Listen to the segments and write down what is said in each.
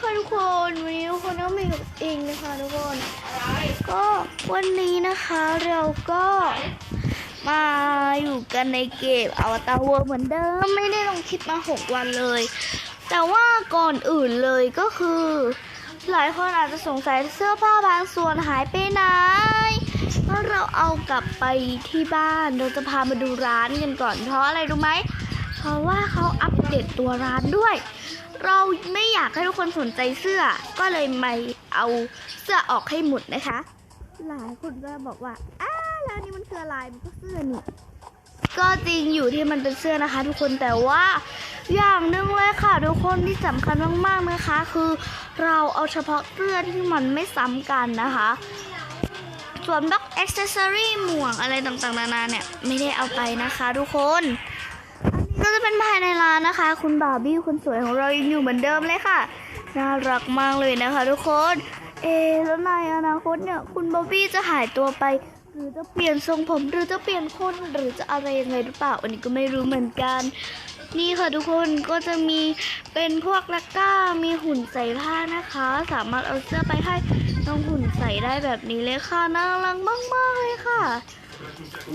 ค่ะทุกคน วันนี้ทุกคนก็มีกับเองนะคะทุกคน ก็วันนี้นะคะเราก็มาอยู่กันในเกมอวตารเวิร์เหมือนเดิม ไม่ได้ลงคลิปมา6วันเลย แต่ว่าก่อนอื่นเลยก็คือ หลายคนอาจจะสงสัยเสื้อผ้าบางส่วนหายไปไหนเมื่อเราเอากลับไปที่บ้านเราจะพามาดูร้านกันก่อนเพราะอะไรรู้ไหมเพราะว่าเขาอัปเดตตัวร้านด้วย เราไม่อยากให้ทุกคนสนใจเสื้อ ก็เลยไม่เอาเสื้อออกให้หมดนะคะ หลายคนก็บอกว่า อ้าร้านนี้มันคืออะไรมันก็เสื้อนี่ ก็จริงอยู่ที่มันเป็นเสื้อนะคะ ทุกคนแต่ว่าอย่างหนึ่งเลยค่ะ ทุกคนที่สำคัญมากๆนะคะ คือเราเอาเฉพาะเสื้อที่มันไม่ซ้ำกันนะคะส่วนบล็อกอ็อกเซสซอรี่หมวกอะไรต่างๆนานาเนี่ย ไม่ได้เอาไปนะคะทุกคนอันนี้ก็จะ เป็นภายในร้านนะคะ คุณบาร์บี้คนสวยของเรายังอยู่เหมือนเดิมเลยค่ะ น่ารักมากเลยนะคะทุกคน เอแล้วในอนาคตเนี่ย คุณบาร์บี้จะหายตัวไป หรือจะเปลี่ยนทรงผมหรือจะเปลี่ยนคนหรือจะอะไรยังไงหรือเปล่า อันนี้ก็ไม่รู้เหมือนกัน นี่ค่ะทุกคนก็จะมีเป็นพวกลักก้ามีหุ่นใส่ผ้านะคะ สามารถเอาเสื้อไปให้น้องหุ่นใส่ได้แบบนี้เลยค่ะน่ารักมากๆเลยค่ะ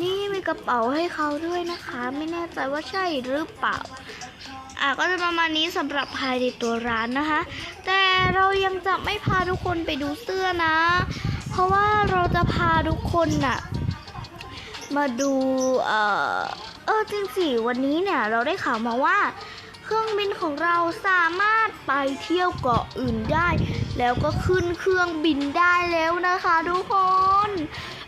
นี่มีกระเป๋าให้เขาด้วยนะคะ ไม่แน่ใจว่าใช่หรือเปล่า อะก็จะประมาณนี้สำหรับภายในตัวร้านนะคะ แต่เรายังจะไม่พาทุกคนไปดูเสื้อนะ เพราะว่าเราจะพาทุกคนน่ะ มาดู เออเออจริงสิวันนี้เนี่ย เราได้ข่าวมาว่าเครื่องบินของเราสามารถไปเที่ยวเกาะอื่นได้ แล้วก็ขึ้นเครื่องบินได้แล้วนะคะทุกคน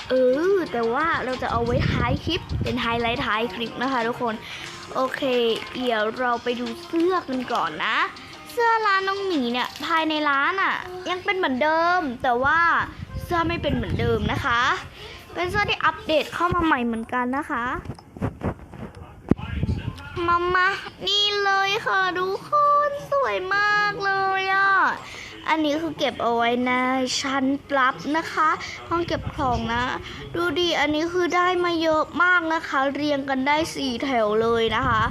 เออ แต่ว่าเราจะเอาไว้ท้ายคลิป เป็นไฮไลท์ท้ายคลิปนะคะทุกคน โอเค เดี๋ยวเราไปดูเสื้อกันก่อนนะ เสื้อร้านน้องหมีเนี่ยภายในร้านอะ่ะ ยังเป็นเหมือนเดิม แต่ว่าเสื้อไม่เป็นเหมือนเดิมนะคะ เป็นเสื้อที่อัปเดตเข้ามาใหม่เหมือนกันนะคะ มามานี่เลยค่ะทุกคนสวยมากเลยอะ่ะ อันนี้คือเก็บเอาไว้ในชั้นลับนะคะ ห้องเก็บของนะ ดูดิอันนี้คือได้มาเยอะมากนะคะ เรียงกันได้สี่แถวเลยนะคะ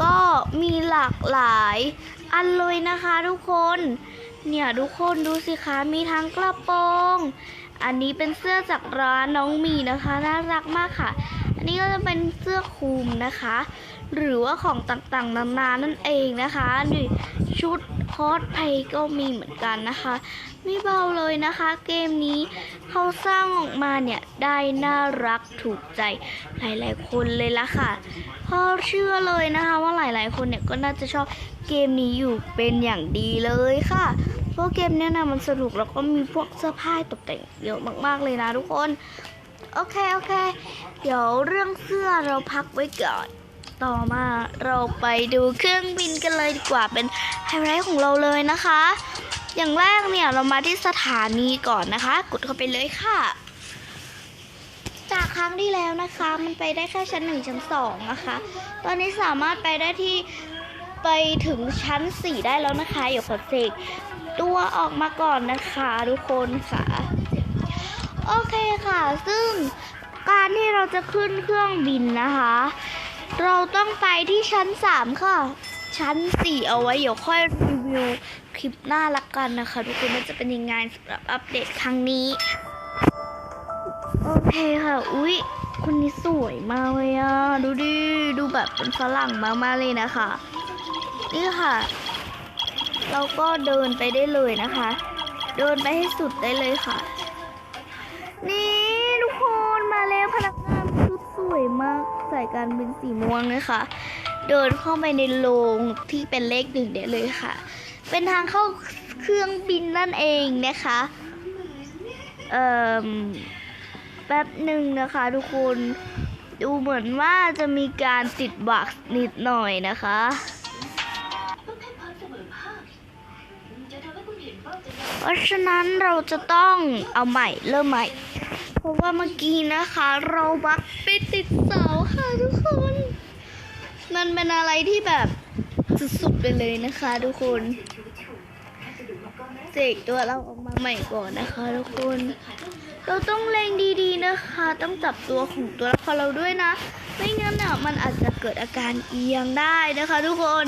ก็มีหลากหลายอันเลยนะคะทุกคน เนี่ยทุกคนดูสิคะมีทั้งกระโปรงอันนี้เป็นเสื้อจากร้านน้องมีนะคะน่ารักมากค่ะ อันนี้ก็จะเป็นเสื้อคลุมนะคะ หรือว่าของต่างๆนานานั่นเองนะคะนี่ชุด คอสเพลย์ก็มีเหมือนกันนะคะ ไม่เบาเลยนะคะ เกมนี้เขาสร้างออกมาเนี่ยได้น่ารักถูกใจหลายๆคนเลยละค่ะพราะเชื่อเลยนะคะว่าหลายๆคนเนี่ยก็น่าจะชอบเกมนี้อยู่เป็นอย่างดีเลยค่ะเพราะเกมเนี้ยนะมันสนุกแล้วก็มีพวกเสื้อผ้าตกแต่งเยอะมากๆเลยนะทุกคน โอเคโอเค เดี๋ยวเรื่องเสื้อเราพักไว้ก่อน ต่อมาเราไปดูเครื่องบินกันเลยดีกว่าเป็นไฮไลท์ของเราเลยนะคะ อย่างแรกเนี่ยเรามาที่สถานีก่อนนะคะ กดเข้าไปเลยค่ะ จากครั้งที่แล้วนะคะ มันไปได้แค่ชั้นหนึ่งชั้นสองนะคะ ตอนนี้สามารถไปได้ที่ไปถึงชั้นสี่ได้แล้วนะคะอย่าขอเสกตัวออกมาก่อนนะคะทุกคนค่ะ โอเคค่ะ ซึ่งการที่เราจะขึ้นเครื่องบินนะคะ เราต้องไปที่ชั้น3ค่ะ ชั้น4เอาไว้ เดี๋ยวค่อยรีวิวคลิปหน้าละกันนะคะทุกคนว่าจะเป็นยังไงสำหรับอัปเดตครั้งนี้ โอเคค่ะ อุ๊ยคนนี้สวยมากเลยอะ ดูดิ ดูแบบเป็นฝรั่งมากๆเลยนะคะ นี่ค่ะ เราก็เดินไปได้เลยนะคะ เดินไปให้สุดได้เลยค่ะ นี่ทุกคนมาแล้วพนักงานชุดสวยมาก ใส่การเป็นสีม่วงเลยค่ะเดินเข้าไปในโรงที่เป็นเลขหนึ่งเดียวเลยค่ะ เป็นทางเข้าเครื่องบินนั่นเองนะคะ เอ่อ แป๊บหนึ่งนะคะทุกคน ดูเหมือนว่าจะมีการติดบักนิดหน่อยนะคะเพราะฉะนั้นเราจะต้องเอาใหม่เริ่มใหม่ เพราะว่าเมื่อกี้นะคะ เราบักไปติด มันเป็นอะไรที่แบบสุดๆไปเลยนะคะทุกคนเสกตัวเราออกมาใหม่ก่อนนะคะ ทุกคน เราต้องเล็งดีๆนะคะ ต้องจับตัวของตัวละครเราด้วยนะ ไม่งั้นอะมันอาจจะเกิดอาการเอียงได้นะคะ ทุกคน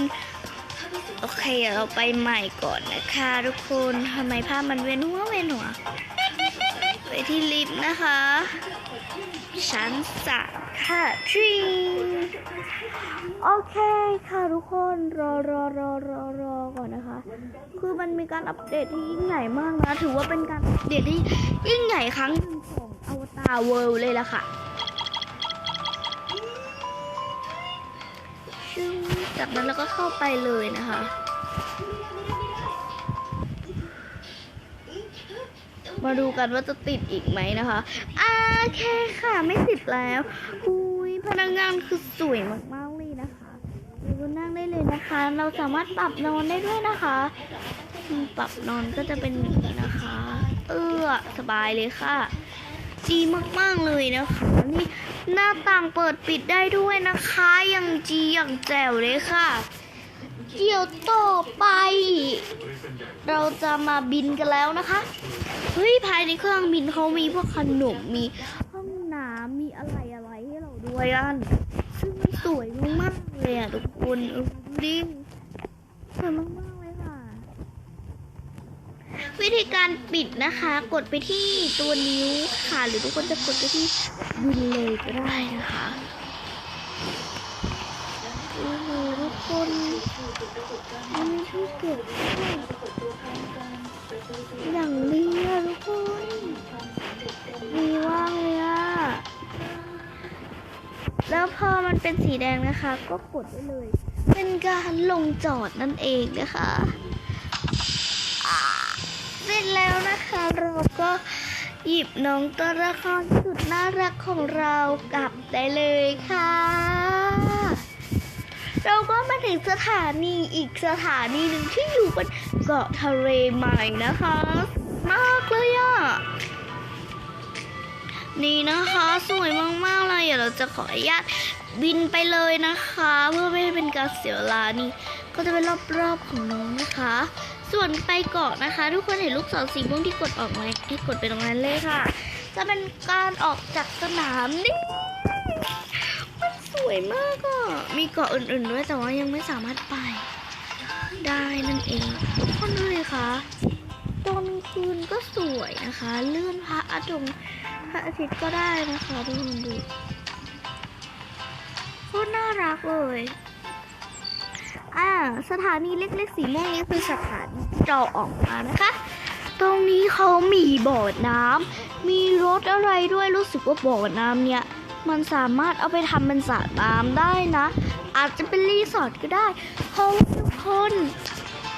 โอเคเดี๋ยวเราไปใหม่ก่อนนะคะ ทุกคนทำไมภาพมันเวียนหัวเวียนหัว ไปที่ลิฟต์นะคะ ชั้นสาม ค่ะทรีโอเคค่ะทุกคนรอรอรอรอรอก่อนนะคะ คือมันมีการอัปเดตที่ยิ่งใหญ่มากนะ ถือว่าเป็นการอัปเดตที่ยิ่งใหญ่ครั้งหนึ่งของอวตารเวิลด์เลยล่ะค่ะชึ้งจากนั้นเราก็เข้าไปเลยนะคะมาดูกันว่าจะติดอีกไหมนะคะ อ่าโอเคค่ะ ไม่ติดแล้วอุ้ยพนักงานคือสวยมากๆเลยนะคะเรานั่งได้เลยนะคะ เราสามารถปรับนอนได้ด้วยนะคะ ปรับนอนก็จะเป็นอย่างนี้นะคะ เออสบายเลยค่ะจีมากๆเลยนะคะ นี่หน้าต่างเปิดปิดได้ด้วยนะคะ อย่างจีอย่างแจ๋วเลยค่ะ เดี๋ยวต่อไป เราจะมาบินกันแล้วนะคะ เฮ้ยภายในเครื่องบินเขามีพวกขนมมีห้องน้ำมีอะไรอะไรให้เราด้วยอันซึ่งมันสวยมากเลยอะทุกคนเออดูดิสวยมากๆเลยค่ะ วิธีการปิดนะคะ กดไปที่ตัวนิ้วค่ะ หรือทุกคนจะกดไปที่บินเลยก็ได้นะคะ อ้โหทุกคนมันมีที่เก็บด้วยอย่างดีอะทุกคนดีมากเลยอะแล้วพอมันเป็นสีแดงนะคะ ก็กดได้เลย เป็นการลงจอดนั่นเองนะคะเสร็จแล้วนะคะเราก็หยิบน้องตัวละครสุดน่ารักของเรากลับได้เลยค่ะ เราก็มาถึงสถานีอีกสถานีหนึ่งที่อยู่บนเกาะทะเลใหม่นะคะ มากเลยอะนี่นะคะสวยมากๆเลยเดี๋ยวเราจะขออนุญาตบินไปเลยนะคะ เพื่อไม่ให้เป็นการเสียเวลานี่ ก็จะเป็นรอบๆของน้องนะคะ ส่วนไปเกาะนะคะ ทุกคนเห็นลูกศรสีม่วงที่กดออกไหมที่กดไปตรงนั้นเลยค่ะ จะเป็นการออกจากสนามนี่ วยมากอะ มีเกาะอื่นๆด้วยแต่ว่ายังไม่สามารถไป ได้นั่นเองทุกคนเลยค่ะตอนคืนก็สวยนะคะ เลื่อนพระอาทิตย์พระอาทิตย์ก็ได้นะคะทุกคนดูโคตรน่ารักเลยอ่าสถานีเล็กๆสีม่วงนี้คือสถานีที่เราออกมานะคะ ตรงนี้เขามีบ่อน้ำมีรถอะไรด้วยรู้สึกว่าบ่อน้ำเนี่ย มันสามารถเอาไปทำเป็นสระน้ำได้นะ อาจจะเป็นรีสอร์ทก็ได้เพราะทุกคน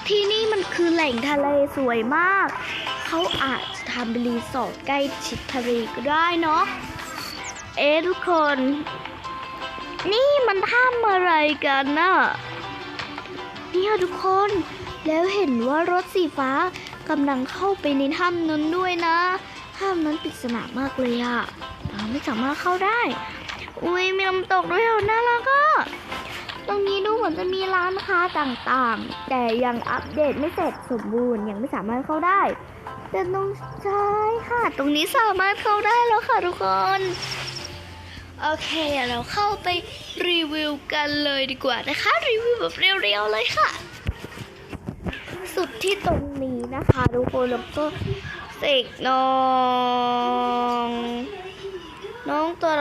ที่นี่มันคือแหล่งทะเลสวยมาก เขาอาจจะทำเป็นรีสอร์ทใกล้ชิดทะเลก็ได้เนาะเอ๊ะทุกคน นี่มันทำอะไรกันน่ะเนี่ยทุกคน แล้วเห็นว่ารถสีฟ้ากำลังเข้าไปในถ้ำนั้นด้วยนะถ้ำนั้นปริศนามากเลยอะ ไม่สามารถเข้าได้ อุ้ยมีน้ำตกด้วยเหรอน่ารักอะตรงนี้ดูเหมือนจะมีร้านค้าต่างๆ แต่ยังอัปเดตไม่เสร็จสมบูรณ์ยังไม่สามารถเข้าได้แต่ตรงใช่ค่ะ ตรงนี้สามารถเข้าได้แล้วค่ะทุกคน โอเคเดี๋ยวเราเข้าไปรีวิวกันเลยดีกว่านะคะ รีวิวแบบเรียวๆเลยค่ะ สุดที่ตรงนี้นะคะ ทุกคนแล้วก็เสกนอน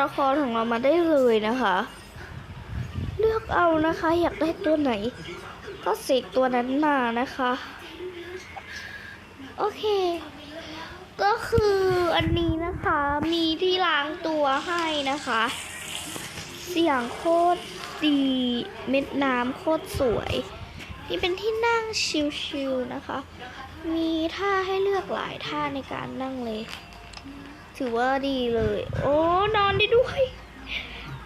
ละครของเรามาได้เลยนะคะ เลือกเอานะคะ อยากได้ตัวไหน ก็เสกตัวนั้นมานะคะ โอเค ก็คืออันนี้นะคะมีที่ล้างตัวให้นะคะ เสียงโคตรดีเม็ดน้ำโคตรสวย นี่เป็นที่นั่งชิลๆนะคะ มีท่าให้เลือกหลายท่าในการนั่งเลย ถือว่าดีเลย โอ้นอนได้ด้วย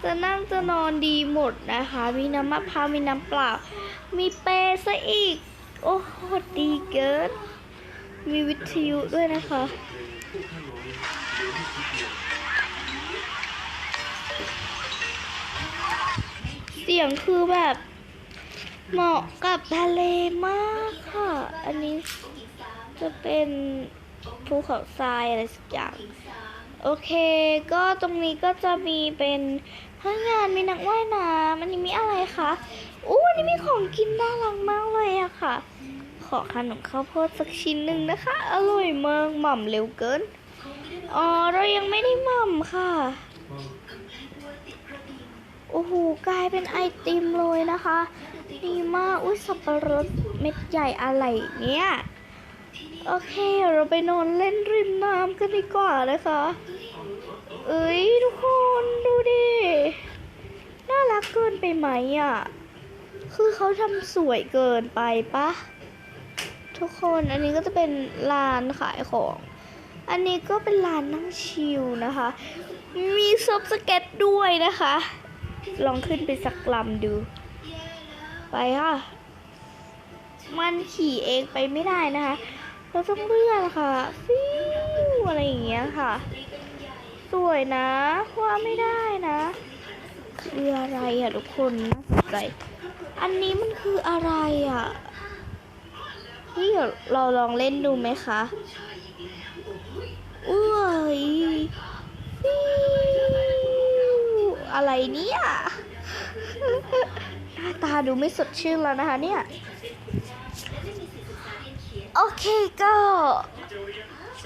จะนั่งจะนอนดีหมดนะคะ มีน้ำมะพร้าวมีน้ำเปล่า มีเปซะอีก โอ้โหดีเกิน มีวิทยุด้วยนะคะ เสียงคือแบบเหมาะกับทะเลมากค่ะ อันนี้จะเป็นภูเขาทรายอะไรสักอย่าง โอเค ก็ตรงนี้ก็จะมีเป็นพนักงานมีนักว่ายน้ำอันนี้มีอะไรคะโอ้อันนี้มีของกินน่ารักมากเลยอะค่ะ ขอขนมข้าวโพดสักชิ้นหนึ่งนะคะ อร่อยมากหม่ำเร็วเกิน อ๋อ เรายังไม่ได้หม่ำค่ะ โอ้โห กลายเป็นไอติมเลยนะคะ ดีมาก อุ้ยสับปะรดเม็ดใหญ่อะไรเนี่ย โอเค เราไปนอนเล่นริมน้ำกันดีกว่านะคะ เอ้ยทุกคนดูดิ น่ารักเกินไปไหมอะ คือเขาทำสวยเกินไปปะ ทุกคนอันนี้ก็จะเป็นร้านขายของ อันนี้ก็เป็นร้านนั่งชิลนะคะ มีซิร์ฟสเก็ตด้วยนะคะ ลองขึ้นไปสักลำดู ไปค่ะ มันขี่เองไปไม่ได้นะคะ เราต้องเลื่อนค่ะฟิวอะไรอย่างเงี้ยค่ะ สวยนะว่าไม่ได้นะ คืออะไรอะทุกคนน่าสนใจอันนี้มันคืออะไรอะเฮ้ยเดี๋ยวเราลองเล่นดูไหมคะอุ้ยอะไรเนี่ยหน้าตาดูไม่สดชื่นแล้วนะคะเนี่ย โอเคก็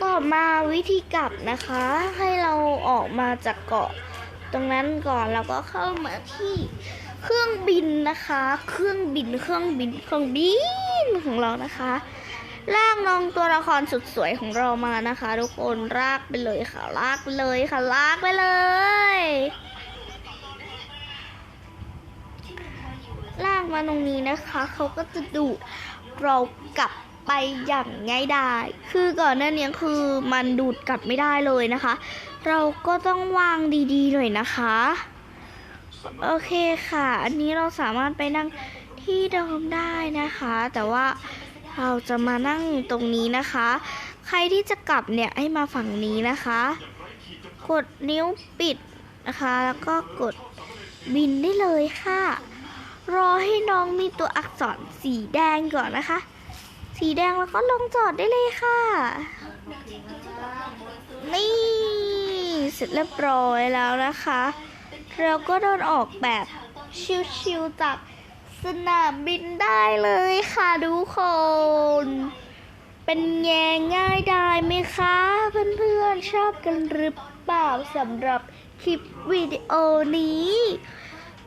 ต่อมาวิธีกลับนะคะ ให้เราออกมาจากเกาะตรงนั้นก่อนแล้วก็เข้ามาที่เครื่องบินนะคะ เครื่องบินเครื่องบินเครื่องบินของเรานะคะลากน้องตัวละครสุดสวยของเรามานะคะ ทุกคนลากไปเลยค่ะลากไปเลยค่ะลากไปเลยลากมาตรงนี้นะคะ เขาก็จะดูเรากลับ ไปอย่างง่ายดายคือก่อนหน้านี้คือมันดูดกลับไม่ได้เลยนะคะ เราก็ต้องวางดีๆหน่อยนะคะ โอเคค่ะ อันนี้เราสามารถไปนั่งที่เดิมได้นะคะ แต่ว่าเราจะมานั่งตรงนี้นะคะ ใครที่จะกลับเนี่ยให้มาฝั่งนี้นะคะ กดนิ้วปิดนะคะ แล้วก็กดบินได้เลยค่ะ รอให้น้องมีตัวอักษรสีแดงก่อนนะคะ สีแดงแล้วก็ลงจอดได้เลยค่ะ นี่ เสร็จเรียบร้อยแล้วนะคะ เราก็เดินออกแบบชิวๆจากสนามบินได้เลยค่ะทุกคน เป็นแงง่ายได้ไหมคะ เพื่อนๆชอบกันหรือเปล่าสำหรับคลิปวิดีโอนี้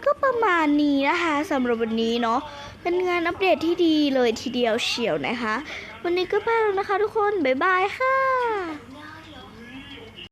ก็ประมาณนี้นะคะสำหรับวันนี้เนาะ เป็นงานอัปเดตที่ดีเลยทีเดียวเชียวนะคะ วันนี้ก็ไปแล้วนะคะทุกคน บ๊ายบายค่ะ